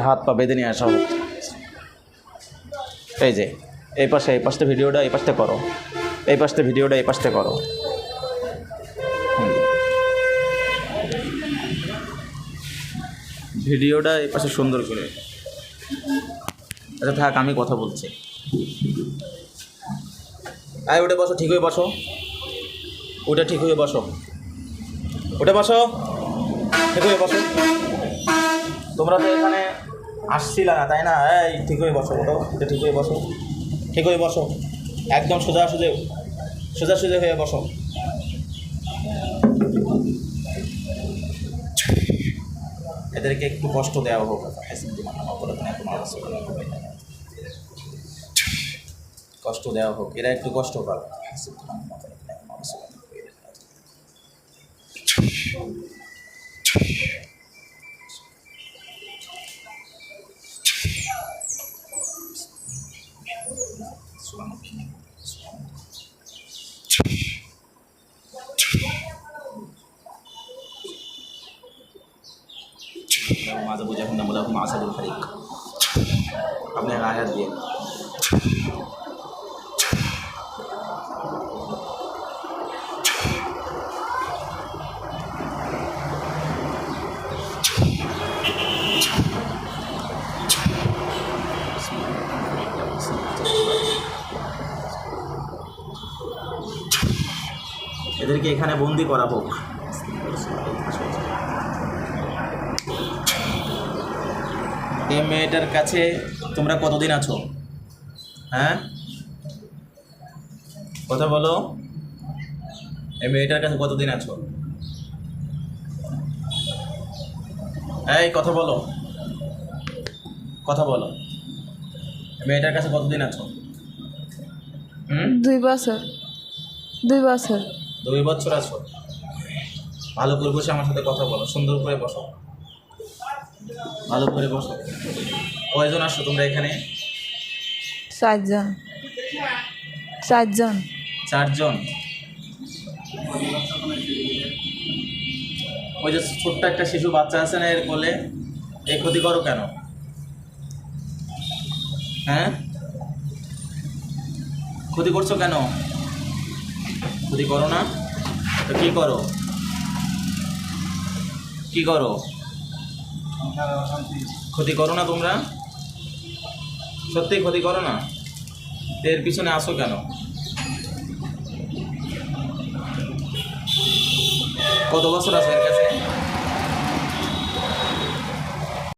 হাত পা বেঁধে নিয়ে আসা হোক। এই যে, এই পাশে, এই পাশটা ভিডিওটা, এই পাশটা করো। এই পাশটা ভিডিওটা, এই পাশটা করো। ভিডিওটা এই পাশে সুন্দর করে। আচ্ছা থাক, আমি কথা বলছি। আয়, উঠে বসো ঠিক হয়ে বসো। ওটা ঠিক হয়ে বসো। উঠে বসো। ঠিক হয়ে বসো। তোমরা তো এখানে আসছিলা না, তাই না? এই ঠিক হয়ে বসো এটা ঠিক হয়ে বসো। ঠিক হয়ে বসো, একদম সোজা সোজে সোজা সোজা হয়ে বসো। এদেরকে একটু কষ্ট দেওয়া হোক কষ্ট দেওয়া হোক, এরা একটু কষ্ট माझं মাজা বোঝা এখন আমরা আসাদুল আপনার আয়াত দিয়ে। এদেরকে এখানে বন্দি করা হোক। এই মেয়েটার কাছে তোমরা কতদিন আছো? হ্যাঁ? কথা বলো। এই মেয়েটার কাছে কতদিন আছো? এই কথা বলো। কথা বলো। মেয়েটার কাছে কতদিন আছো? হুম? দুই বছর। দুই বছর। দুই বছর আছো? ভালো করে বসে আমার সাথে কথা বলো সুন্দর করে বসো। ভালো করে বসো। কয়জন আসছো তোমরা এখানে? চারজন। চারজন। চারজন। ওই যে ছোট্ট একটা শিশু বাচ্চা আছে না এর কোলে এই ক্ষতি করো কেন? হ্যাঁ? ক্ষতি করছ কেন? ক্ষতি করো না? তো কি করো? কি করো? ক্ষতি করো না তোমরা? সত্যি ক্ষতি করো না? এর পিছনে আসো কেন? কত বছর আছে এর কাছে?